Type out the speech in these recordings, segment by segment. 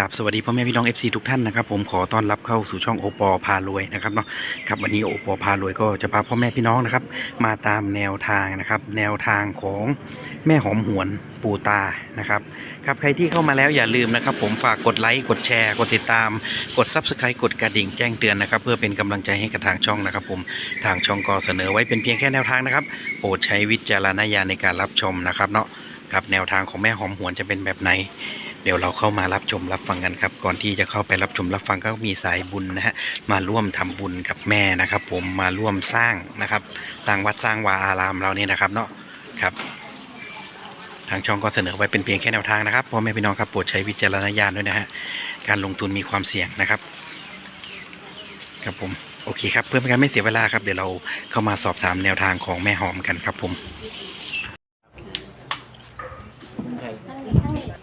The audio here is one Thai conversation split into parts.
กับสวัสดีพ่อแม่พี่น้อง FC ทุกท่านนะครับผมขอต้อนรับเข้าสู่ช่องโอปอพารวยนะครับเนาะครับวันนี้โอปอพารวยก็จะพาพ่อแม่พี่น้องนะครับ มาตามแนวทางนะครับ แนวทางของแม่หอมหวนปูตานะครับครับใครที่เข้ามาแล้วอย่าลืมนะครับ ผมฝากกดไลค์กดแชร์ กดติดตาม กด Subscribe กดกระดิ่งแจ้งเตือนนะครับ เพื่อเป็นกำลังใจให้กับทางช่องนะครับ ผมทางช่องก็เสนอไว้เป็นเพียงแค่แนวทางนะครับโปรดใช้วิจารณญาณในการรับชมนะครับเนาะครับแนวทางของแม่หอมหวนจะเป็นแบบไหน เดี๋ยวเราเข้ามารับชมรับฟังกันครับ ก่อนที่จะเข้าไปรับชมรับฟังก็มีสายบุญนะฮะมาร่วมทำบุญกับแม่นะครับ ผมมาร่วมสร้างนะครับสร้างวัดสร้างวาอารามเราเนี่ยนะครับเนาะครับ ทางช่องก็เสนอไว้เป็นเพียงแค่แนวทางนะครับพ่อแม่พี่น้องครับโปรดใช้วิจารณญาณด้วยนะฮะการลงทุนมีความเสี่ยงนะครับ ครับผมโอเคครับเพื่อเป็นการไม่เสียเวลาครับเดี๋ยวเราเข้ามาสอบถามแนวทางของแม่หอมกันครับผม ทั้งนี้ทั้งนี้ค่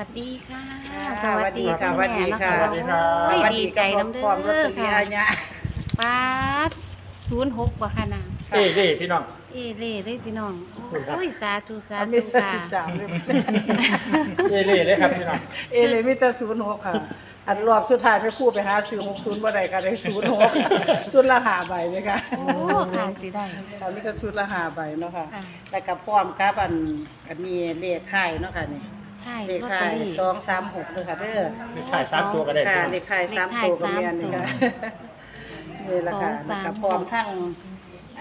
ะ สวัสดีค่ะสวัสดีค่ะณสวัสดีค่ะแม่เนาสโอ้ยวัสดีดีใจกับน้ำเด้พร้อมรถอตัวค่ะอันเนี้ยป้าดศูนย์หกบ่ค่ะนางเอ้ยเอ้ยพี่น้องเอเล่เลยพี่น้องครับโอ้ยสาธุสาอันมีธุแต่ค่ะสิบสามเลยเอ้ยเล่เลยครับพี่น้องเอเลยมีแต่ศูนย์หกค่ะ อันรอบสุดท้ายไปคู่ไปหาซื้อหกศูนย์บ่ได้ก็ได้ศูนย์หกศูนย์ละหาใบไหมคะโอ้ค่ะสิได้ค่ะมีแต่ศูนย์ละหาใบเนาะค่ะค่ะแล้วก็พร้อมครับอันอันนี้เลขท้ายเนาะค่ะนี่ ใช่เลลขอตท้าเตยอรี่ สองสามหกเลยค่ะเด้อมีถ่ายสามตัวก็ได้ค่ะพี่น้องเลขท้ายสามตัวก็มีอันนี้ค่ะนี่แหละค่ะสองแล้วสามก็พร้อมทั้ง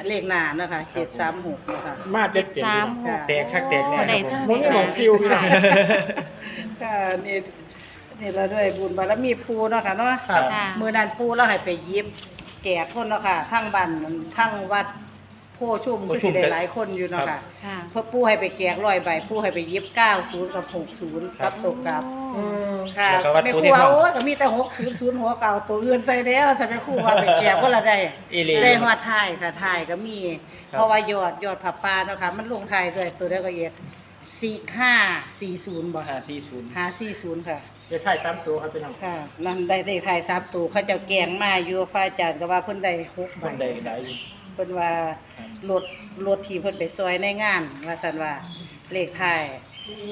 เลขหน้าเนาะค่ะเจ็ดสามหกเนาะค่ะมาเจ็ดเจ็ดสามหก แตกคักแตกแน่บ่ได้ครับทั้งผมนี่มองฟิวพี่น้อง ค่ะนี่นี่เราด้วยบุญบารมีปูเนาะค่ะเนาะครับ ค่ะ มือนันปูเราให้ไปหยิบแก่คนเนาะค่ะทั้งบ้านทั้งวัด โพชุ่มโพคือชุ่สิมได้หลายคนอยู่เนาะครัค่ะบค่ะเพราะปูให้ไปแกกร้อยใบปูให้ไปหยิบเก้าศูนย์กับหกศูนย์กับตกกับโอ้ค่ะแล้วก็วัดไม่ปูคที่รูทอง โอ้ยก็มีแต่หกศูนย์ศูนย์หัวเก่าตัวอื่นใส่แล้วจะไปครู่ว่าไปแกกก็ละได้เอเล่ได้ฮอดท้ายค่ะท้ายก็มี ครับ เพราะว่ายอดยอดผับปลาเนาะค่ะมันลงท้ายด้วยตัวได้ก็เอียดสี่ห้าสี่ศูนย์บ่ห้าสี่ศูนย์ห้าสี่ศูนย์ค่ะ จะถ่ายสามตัวครับพี่น้องค่ะ นั่นได้ได้ถ่ายสามตัวเขาเจะแกงมาอยู่พระอาจารย์ก็ว่าเพิ่นได้หกใบคนใดก็ได้อยู่เพิ่นว่ารถรถที่เพิ่นไปซอยในงาน ว่าซั่นว่าเลขท้าย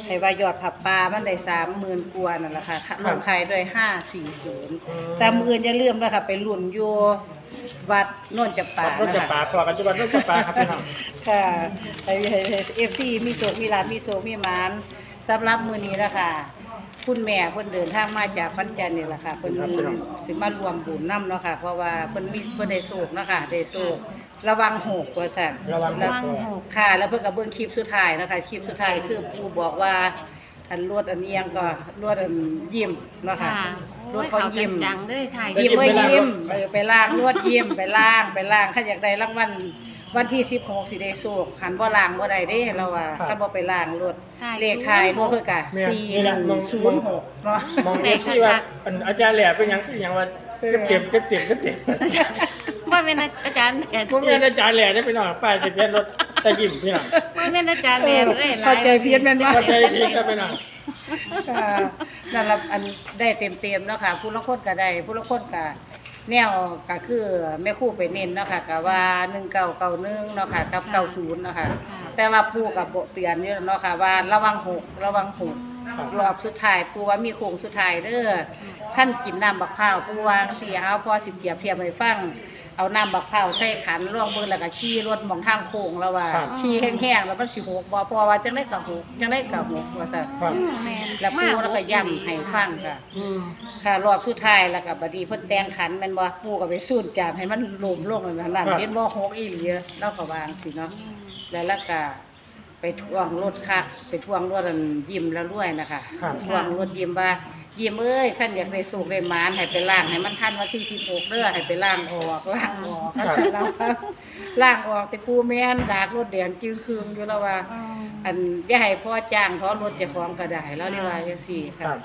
ให้ว่ายอดผับปลามันได้30,000กว่านั่นแหละค่ะลงท้ายด้วย540แต่มื้ออนอย่าลืมนะคะไปลุ้นอยู่วัดโนนจำปาวัดรถนะจะปลาคะพอกันจุบันรถจะปลาครับพี่น้องค่ะให้ให้ให้ FC มีโชคมีลาภมีโชคมีหมานสำหรับมื้อนี้นะคะคุณแม่เพิ่นเดินทางมาจากฟันจันทน์นี่แหละค่ะเพิ่นมีสิมารวมบุญนํเนาะค่ะ เพราะว่าเพิ่นมีเพิ่นได้โชคเนาะค่ะได้โชค ระวังหกว่าซั่นระวังระวังหกค่ะ แล้วเพิ่นก็เบิ่งคลิปสุดท้ายนะคะคลิปสุดท้ายคือปู่บอกว่าอันรวดอันเอียงก็รวดอันยิ้มเนาะค่ะ ค่ะรวดเขายิ้ม จังๆเลยถ่ายยิ้มไว้ยิ้มเออไปล่างรวดยิ้มไปล่างไปล่างถ้าอยากได้รางวัลวันที่16สิได้โชคหันบ่ล่างบ่ได้เด้เราว่าคันบ่ไปล่างรถเลขท้ายรถเพิ่นก็4106เนาะมองเอฟซีว่าอันอาจารย์แหล่เป็นหยังคือหยังว่าเจ็บเจ็บเจ็บเจ็บเจ็บเจ็บ ว่าเป็นอาจารย์แดดผมเป็นอาจารย์แหล่ได้พี่น้องป้ายจะเป็นรถตะยิ้มพี่น้องว่าเป็นอาจารย์แดดเลยเข้าใจเพี้ยนแม่นบ่เข้าใจผิดครับพี่น้องค่ะนั่นละอันได้เต็มๆเนาะค่ะผู้ละคนก็ได้ผู้ละคนก็แนวก็คือแม่ครู่ไปเน้นเนาะค่ะก็ว่า1991เนาะค่ะกับ90เนาะค่ะแต่ว่าปู่ก็บ่เตือนอยู่เนาะค่ะว่าระวังหกระวังหกรอบสุดท้ายปู่ว่ามีโค้งสุดท้ายเด้อท่านกินน้ำบักพร้าวปู่วางเสียเอาพอสิเปรียบเทียบให้ฟัง เอาน้ำบักพร้าวใส่ขันล่องเบิ่งแล้วก็ขี่รถหมองทางโค้งแล้วว่าครับ ขี่แห้งๆแล้วมันสิหกบ่พอว่าจังได๋ก็หกจังได๋ก็หกว่าซั่นครับ อืมแม่นแล้วปูแล้วก็ย่ำให้ฟังค่ะ อืม ค่ะรอบสุดท้ายแล้วก็บัดนี้เพิ่นแต่งขันแม่นบ่ปูก็ไปสูนจานให้มันโลมลงนั่นนั่นครับ เห็นบ่หกอีหลีเราก็วางสิเนาะแล้วแล้วก็ ไปทวงรถคักไปทวงรถอันยิ้มแล้วรวยนะคะครับ ทวงรถยิ้มว่ายิ้มเอ้ยคันอยากได้สุกได้หมานให้ไปล้างให้มันทันวันที่16เด้อให้ไปล้างออกล้างออกก็สิแล้วล้างออกแต่ปูแม่นดากรถแดงจึงคืงอยู่แล้วว่าอืมอันอย่าให้พ่อจ้างเพราะรถเจะฟ้าของก็ได้แล้วนี่ว่าจังซี่ครัค่ะบ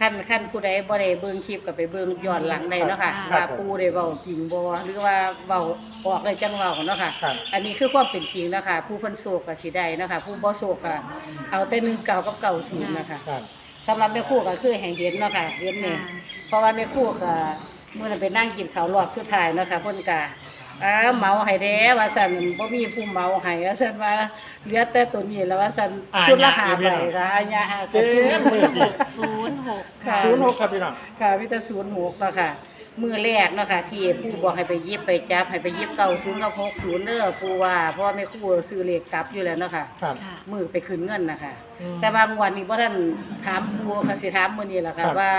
ขั้นขั้นผู้ใดบ่ได้เบิ่งคลิปก็ไปเบิ่งย้อนหลังได้เนาะค่ะครับว่าปูได้เว้าจริงบ่หรือว่าเว้าออกได้จังเว้าเนาะค่ะ ครับ อันนี้คือความเป็นจริงเนาะค่ะ ผู้เพิ่นโศกก็สิได้เนาะค่ะ ผู้บ่โศกก็เอาแต่1เก่ากับเก่าศูนย์นะคะครับ สำหรับแม่ครู่ก็คือให้เห็นเนาะค่ะเห็นนี่ เพราะว่าแม่ครู่ก็มื้อนั้นไปนั่งกินข้าวรอบสุดท้ายเนาะค่ะเพิ่นก็ อ่าเหมาให้แด้ว่าซั่นบ่มีผู้เหมาให้ว่าซั่นว่าเหลือแต่ตัวนี้แล้วว่าซั่นอ่าชุดละญา5ติใบพี่น้องค่ะอัญญาหาเต็มมือสิศูนย์หกค่ะศูนย์หกครับพี่น้องค่ะมีแต่06เนาะค่ะมือแรกเนาะค่ะที่ผู้บอกให้ไปหยิบไปจับให้ไปหยิบ90กับ60เด้อปู่ว่าเพราะว่าแม่ครูซื้อเลขกลับอยู่แล้วเนาะค่ะครับ ค่ะ มือไปคืนเงินนะคะอืมแต่บางวันนี้บ่ท่านถามปูค่ะสิถามมื้อนี้ล่ะครัค่ะบว่า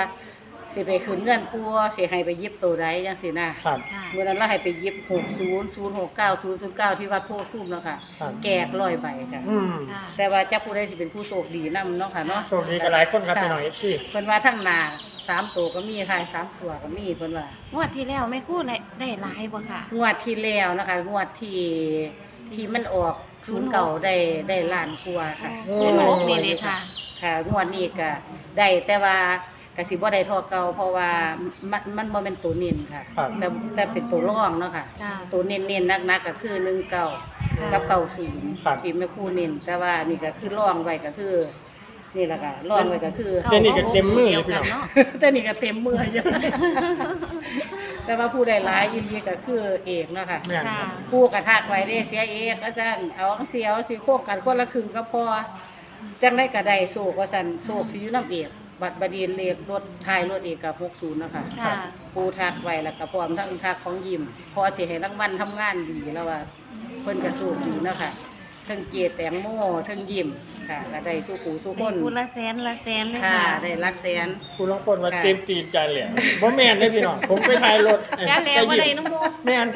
สิไปคืนเงินปูสิให้ไปหยิบตัวใดจังซี่นะครับ ค่ะมื้อนั้นเราให้ไปหยิบ60 069 009ที่วัดโพธิ์ซุ่มเนาะค่ะ ครับ แกกร้อยใบค่ะ อืมค่ะ แต่ว่าจักผู้ใดสิเป็นผู้โชคดีนํเนาะค่ะเนาะโชคดีกับหลายคนครับพี่น้องเอฟซีเพิ่นว่าทั้งหน้าสามตัวก็มีท้ายสามตัวก็มีเพิ่นว่างวดที่แล้วแม่กู้ได้ได้หลายบ่ค่ะ งวดที่แล้วนะคะงวดที่ที่มันออกศูนย์เก่าได้ได้ล้านกว่าค่ะศูนย์หกนี่เลยค่ะ ค่ะงวดนี้ก็ได้แต่ว่า ก็สิบ่ได้เทอเก่าเพราะว่ามันมันบ่เป็นตัวเน้นค่ะ ครับ แต่แต่เป็นตัวร่องเนาะค่ะค่ะตัวเน้นๆนักๆก็คือ1เก่ากับเก่าศูนย์ครับ ที่แม่ครูเน้นแต่ว่านี่ก็คือร่องไว้ก็คือ นี่แหละค่ะร่องไว้ก็คือ เจนี่ก็เต็มมือเลยพี่น้องเนาะแต่นี่ก็เต็มมืออยู่ แต่ว่าผู้ใดหลายยินดีก็คือเอกเนาะค่ะ แม่นค่ะผู้กระทักไว้ได้เสียเอกก็สั่นเอาเสียวสิโคกกันคนละครึ่งก็พอจังได้กระไดโศกว่าสั่นโศกสิอยู่น้ำเอก บัตรบดีเลขรถท้ายรถเอกกับ60นะคะค่ะ ปูทักไว้แล้วก็พร้อมทั้งทักของยิมพอสิให้รางวัลทำงานดีแล้วว่าเพิ่นก็สู้ดีเนาะค่ะทั้งเกตแตงโมทั้งยิมค่ะก็ได้สู้ปูสู้คได้นคูละแสนละแสนเลยค่ะค่ะได้รักแสน คุณลองคนว่าค่ะ เต็มตีนจานเหลี่ยบ่แม่นได้อพี่น้องผมไปถ่ายรถเอ้ยจ้าแล้วบ่ได้น้ำมูกแม่น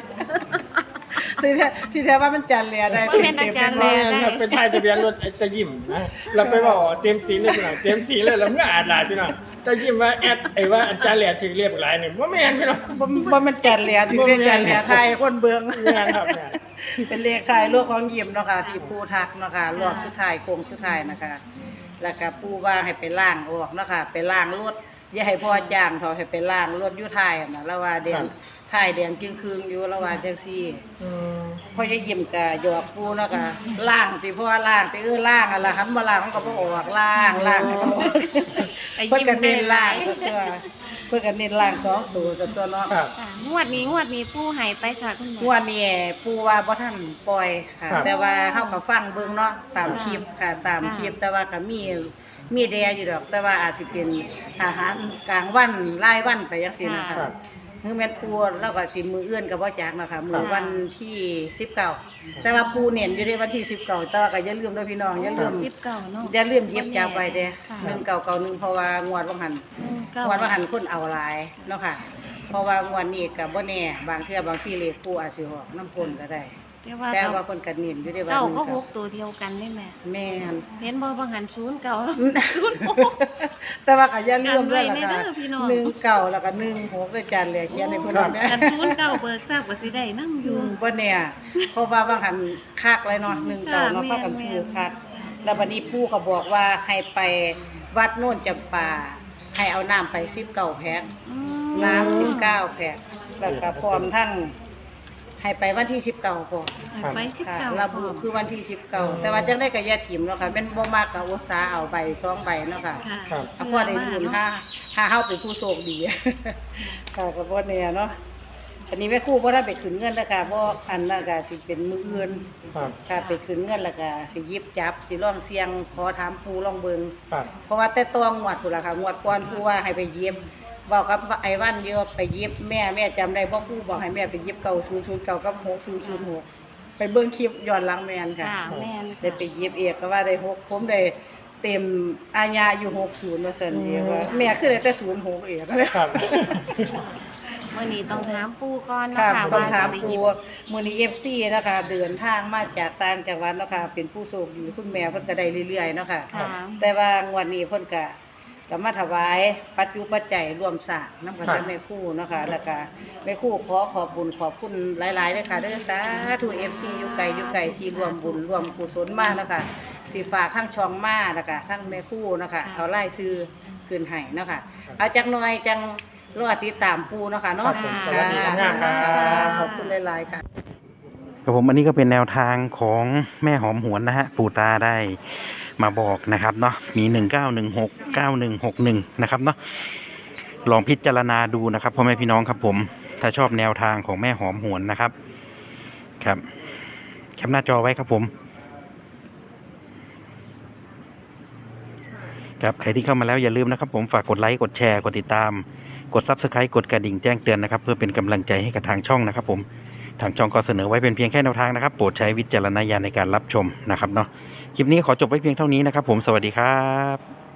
ที่แท้ที่แท้ว่ามันจันเลยได้บ่แม่นอาจารย์เต็แลมแม่นครับไปถ่ายทะเบียนรถไอ้ตะยิ้มนะเราไปบอกเต็มตีนเลยพี่น้องเต็มตีนเลยแล้วเมื่ออ่านหลายพี่น้องตะยิ้มว่าแอดไอ้ว่าอาจารย์เหลี่ยถือเรียบหลายนี่บ่แม่นพี่น้อง บ่บ่มันจันเลยถึงได้จันเลยไทยคนเบืองแม่นครับแม่น เป็นเลขท้ายลูกของยิมเนาะค่ะที่ปูทักเนาะค่ะรอบสุดท้ายโค้งสุดท้ายนะคะ แล้วก็ปูว่าให้ไปล้างออกเนาะค่ะไปล้างรถอย่าให้พ่อจ้างเขาให้ไปล้างรถอยู่ท้ายน่ะแล้วว่าแดง ท้ายแดงจึงคืงอยู่แล้วว่าจังซี่อืมพ่อจะยิ้มก็หยอกปูเนาะค่ะล้างสิพ่อล้างสิเออล้างอะล่ะหันมาล้างมันก็บ่ออกล้างล้างให้มันออกไอ้เพิ่นยิ้มก็เน้นได้หล้าลางยซะตัวเพิ่นก็เน้นล้างสองตัวซะตัวเนาะครับ ค่ะงวดนี้งวดนี้ผู้ใหายไปค่ะคุณหมงอวดนี้ปูว่าบ่ทันปล่อยค่ะ ครับ แต่ว่าเฮาก็ฟังเบิ่งเนาะตามคลิปค่ะ ตามค่ะคลิปแต่ว่าก็มีมีแดอยู่ดอก แต่ว่าอาจสิเป็นอาหารกลางวันรายวันไปจังซี่นะครัคะ บ คือแม่นปูแล้วก็สิมื้ออื่นก็บ่จักเนาะค่ะมื้อค่ะวันที่19แต่ว่าปูเน้นอยู่ในวันที่19แต่ว่าก็อย่าลืมเด้อพี่น้องอย่าลืมสิบเก้าเนาะอย่าลืมเย็บจับไว้เด้ค่ะ1991เพราะว่างวดว่าหันหนึ่งเก้างวดว่าหันคนเอาหลายเนาะค่ะเพราะว่างวดนี้ก็บ่แน่บางเทื่อบางที่เลขปูอาจสิออกน้ำพ่นก็ได้ แต่ว่าแต่ว่าคนกันเน้นอยู่ในวันเก้าหนึงก็หค่ะกตัวเดียวกันนี่แม่ แม่น เห็นบ่บางหันศูนย์เก่าศูนย์หก แต่ว่าก็อย่าลืมด้วยล่ะกันไว้ค่ะในเด้อพี่น้อง หนึ่งเก่าแล้วก็หนึ่งหกด้วยจันเลยเขียนในเพิ่นนั่นกันนะศูนย์เก่าเบิกทราบว่าสิได้นั่งออืยู่ มบ่แน่เพราะว่าบางหันคักเลยเนาะหนึ่งเก่าเนาะค่ะพากันซื้อแม่นคักแล้วบัดนี้ปู่ก็บอกว่าให้ไปวัดโน่นจำปาให้เอาน้ำไป19แพ็ค อืมน้ำ19แพ็คแล้วก็พร้อมทั้ง ให้ไปวันที่19ก่อนไปสิบค่ะเก้าระบุคือวันที่19แต่ว่าจังได้ก็อย่าถิ่มเนาะค่ะแม่นบ่มากก็อุตสาห์เอาใบสองใบเนาะค่ะค่ะครับถ้าพ่อได้บุญถ้าถ้าเฮาเป็นผู้โชคดี ค่ะก็บ่แน่เนาะอันนี้แม่ครูบ่ได้ไปขึ้นเงินแล้วค่ะเพราะอันนั้นก็สิเป็นมื้ออื่นครับค่ะไปขึ้นเงินแล้วก็สิหยิบจับสิลองเสียงขอถามครูลองเบิ่ง ครับ เพราะว่าแต่ตองงวดพุ่นล่ะค่ะงวดก่อนครูว่าให้ไปหยิบ บอกกับไอ้วันเดียวไปหยิบแม่แม่จำได้บ่ครูบอกให้แม่ไปหยิบ9009กับ6006ไปเบิ่งคลิปย้อนหลังแม่นค่ะ ค่ะแม่นได้ไปเย็บเอกก็ว่าได้หกผมได้เต็มอาญาอยู่หกศูนย์ว่าซั่นเดียวว่าแม่คือได้แต่ศูนย์หกเอกเลย ครับ มื่อนี้ต้องถามปู่ก่อนนะค่ะคะต้องถามจะไปครูหยิบมื้อนี้ FC นะคะเดินทางมาจากต่างจังหวัดเนาะค่ะเป็นผู้โชคดีคุณแม่เพิ่นก็ได้เรื่อยๆเนาะค่ะค่ะ แต่ว่างวดนี้เพิ่นก็ ก็มาถวายปัจจุปัจจัยรวมสร้างนำกันครักับบแม่ครูเนาะค่ะแล้วก็แม่ครูขอขอบบุญขอบคุณหลายๆเด้อค่ะเด้อสาธุ FC อยู่ไกลอยู่ไกลที่รวมบุญรวมกุศลมาเนาะค่ะสิฝากทั้งช่องมาแล้วก็ทั้งแม่ครูเนาะค่ะเอาไล่ซื้อคืนให้เนาะค่ะเอาจักหน่อยจังรอติดตามปูเนาะค่ะเนาะครับผมสวัสดีครับค่ะขอบคุณหลายๆค่ะ ครับผมอันนี้ก็เป็นแนวทางของแม่หอมหวนนะฮะปู่ตาได้มาบอกนะครับเนาะมีหนึ่งเก้าหนึ่งหกเก้าหนึ่งหกหนึ่งนะครับเนาะลองพิจารณาดูนะครับพ่อแม่พี่น้องครับผม ถ้าชอบแนวทางของแม่หอมหวนนะครับครับแคปหน้าจอไว้ครับผมครับใครที่เข้ามาแล้วอย่าลืมนะครับ ผมฝากกดไลค์กดแชร์กดติดตาม กด Subscribe กดกระดิ่งแจ้งเตือนนะครับ เพื่อเป็นกำลังใจให้กับทางช่องนะครับผม ทางช่องก็เสนอไว้เป็นเพียงแค่แนวทางนะครับ โปรดใช้วิจารณญาณในการรับชมนะครับเนาะ คลิปนี้ขอจบไว้เพียงเท่านี้นะครับ ผม สวัสดีครับ